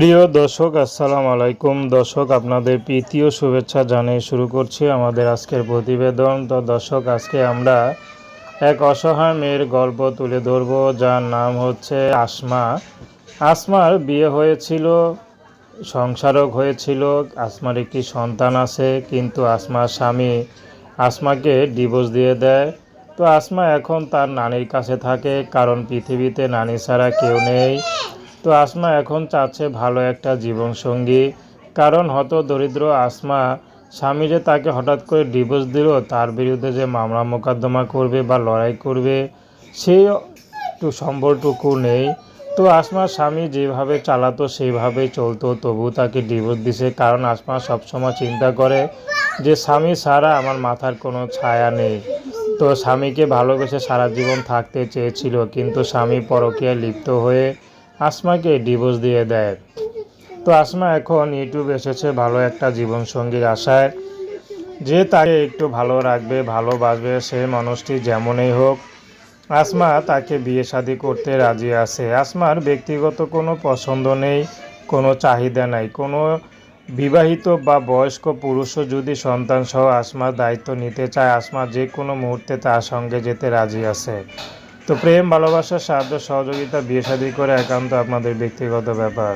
প্রিয় দর্শক, আসসালামু আলাইকুম। দর্শক, আপনাদের প্রীতি ও শুভেচ্ছা জানিয়ে শুরু করছি আমাদের আজকের প্রতিবেদন। তো দর্শক, আজকে আমরা এক অসহায় মেয়ের গল্প তুলে ধরব, যার নাম হচ্ছে আসমা। আসমার বিয়ে হয়েছিল, সংসারক হয়েছিল, আসমার একটি সন্তান আছে, কিন্তু আসমার স্বামী আসমাকে ডিভোর্স দিয়ে দেয়। তো আসমা এখন তার নানির কাছে থাকে, কারণ পৃথিবীতে নানি ছাড়া কেউ নেই। তো আসমা এখন চাচ্ছে ভালো একটা জীবনসঙ্গী। কারণ হত দরিদ্র আসমা স্বামী যে তাকে হঠাৎ করে ডিভোর্স দিল, তার বিরুদ্ধে যে মামলা মোকদ্দমা করবে বা লড়াই করবে, সেই একটু সম্বলটুকু নেই। তো আসমার স্বামী যেভাবে চালাতো সেইভাবেই চলতো, তবু তাকে ডিভোর্স দিছে। কারণ আসমা সবসময় চিন্তা করে যে, স্বামী ছাড়া আমার মাথার কোনো ছায়া নেই। তো স্বামীকে ভালোবেসে সারা জীবন থাকতে চেয়েছিল, কিন্তু স্বামী পরকীয়ায় লিপ্ত হয়ে আসমাকে ডিভোর্স দিয়ে দেয়। তো আসমা এখন ইউটিউব এসেছে ভালো একটা জীবনসঙ্গীর আশায়। যে তাকে একটু ভালো রাখবে, ভালোবাসবে সেই মানুষটি যেমনই হোক। আসমা তাকে বিয়ে শাদি করতে রাজি আছে। আসমার ব্যক্তিগত কোনো পছন্দ নেই, কোনো চাহিদা নাই। কোনো বিবাহিত বা বয়স্ক পুরুষও যদি সন্তান সহ আসমার দায়িত্ব নিতে চায়, আসমা যে কোনো মুহূর্তে তার সঙ্গে যেতে রাজি আছে। তো প্রেম ভালোবাসা সাহায্য সহযোগিতা বিয়ে শাদী করে একান্ত আপনাদের ব্যক্তিগত ব্যাপার।